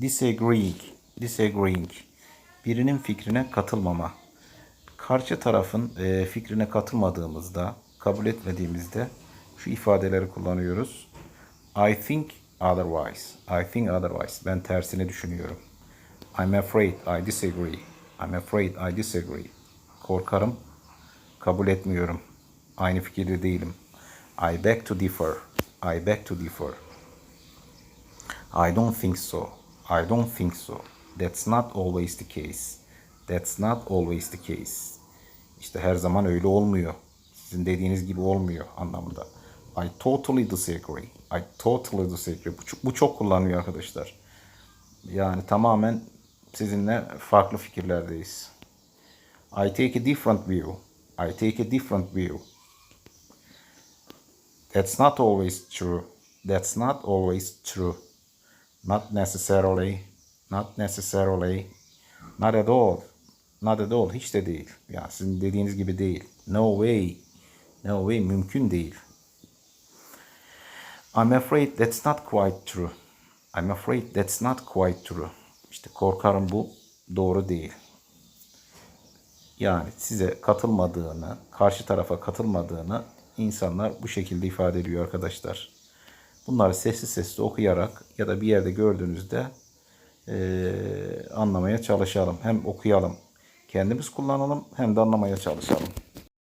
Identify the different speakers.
Speaker 1: Disagreeing. Disagreeing. Birinin fikrine katılmama. Karşı tarafın e, fikrine katılmadığımızda, kabul etmediğimizde şu ifadeleri kullanıyoruz. I think otherwise. I think otherwise. Ben tersini düşünüyorum. I'm afraid I disagree. I'm afraid I disagree. Korkarım. Kabul etmiyorum. Aynı fikirde değilim. I beg to differ. I beg to differ. I don't think so. I don't think so. That's not always the case. That's not always the case. İşte her zaman öyle olmuyor. Sizin dediğiniz gibi olmuyor anlamında. I totally disagree. I totally disagree. Bu bu çok kullanılıyor arkadaşlar. Yani tamamen sizinle farklı fikirlerdeyiz. I take a different view. I take a different view. That's not always true. That's not always true. Not necessarily. Not necessarily. Not at all. Not at all. Hiç de değil. Yani sizin dediğiniz gibi değil. No way. No way. Mümkün değil. I'm afraid that's not quite true. I'm afraid that's not quite true. İşte korkarım bu doğru değil. Yani size katılmadığını, karşı tarafa katılmadığını insanlar bu şekilde ifade ediyor arkadaşlar. Bunları sessiz sessiz okuyarak ya da bir yerde gördüğünüzde eee, anlamaya çalışalım. Hem okuyalım, kendimiz kullanalım hem de anlamaya çalışalım.